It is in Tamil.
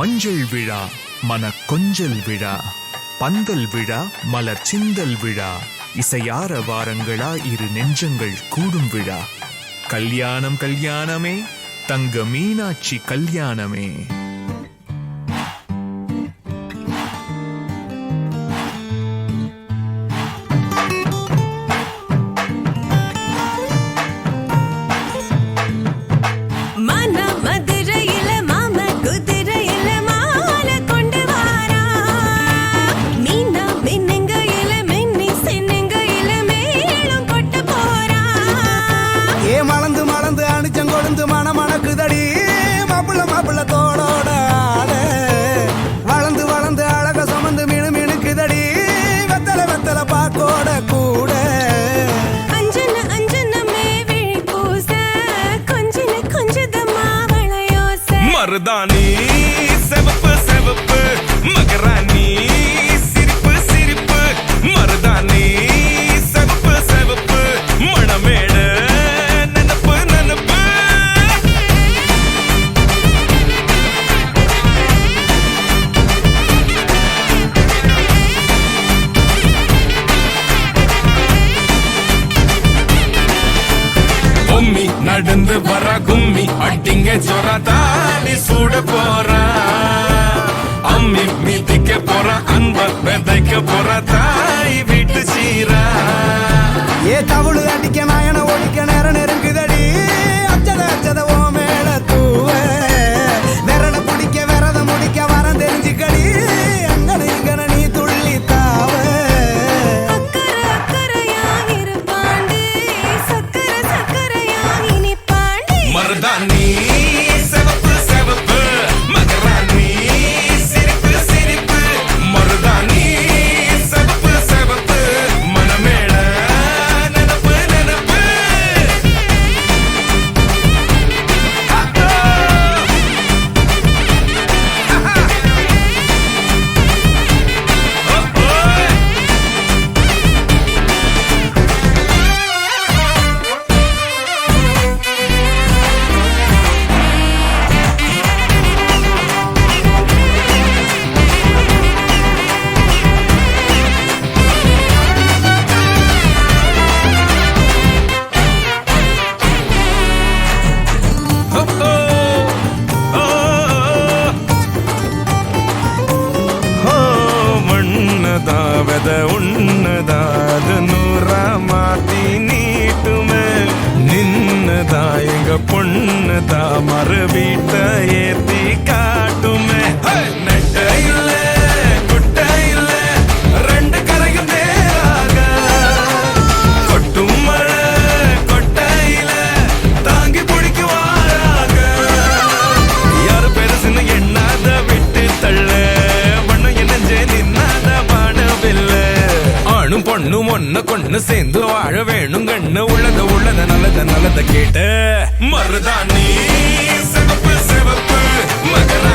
மஞ்சள் விழா மன கொஞ்சல் விழா பந்தல் விழா மலர் சிந்தல் விழா இசையார வாரங்களா இரு நெஞ்சங்கள் கூடும் விழா. கல்யாணம் கல்யாணமே தங்க மீனாட்சி கல்யாணமே. மருதாணி. செவப்பு செவப்பு. மகராணி. சிரிப்பு சிரிப்பு. மருதாணி. நடந்து வர கும்மி அட்டிங்க ஜொர தாலி சூட போறா. அம்மி மீதிக்க போற அன்ப விதைக்க போற தாய் வீட்டு சீரா. ஏ தவுளு அடிக்க நாயன ஒழிக்க நேரம் நெருங்குதடி. அச்சத அச்சத ஓ மேல தூவ மண்ணதாவத உன்னதாத நூறா மாத்தி நீட்டுமே. நின்னதா எங்க பொண்ணுதா மறு வீட்ட ஏத்தி காட்டுமே. ஆணும் பொண்ணும் ஒண்ணு கொண்டு சேர்ந்து வாழ வேணும் கண்ணு உள்ளத உள்ளத நல்லத நல்லத கேட்டு மருதாணி சிவப்பு சிவப்பு மகன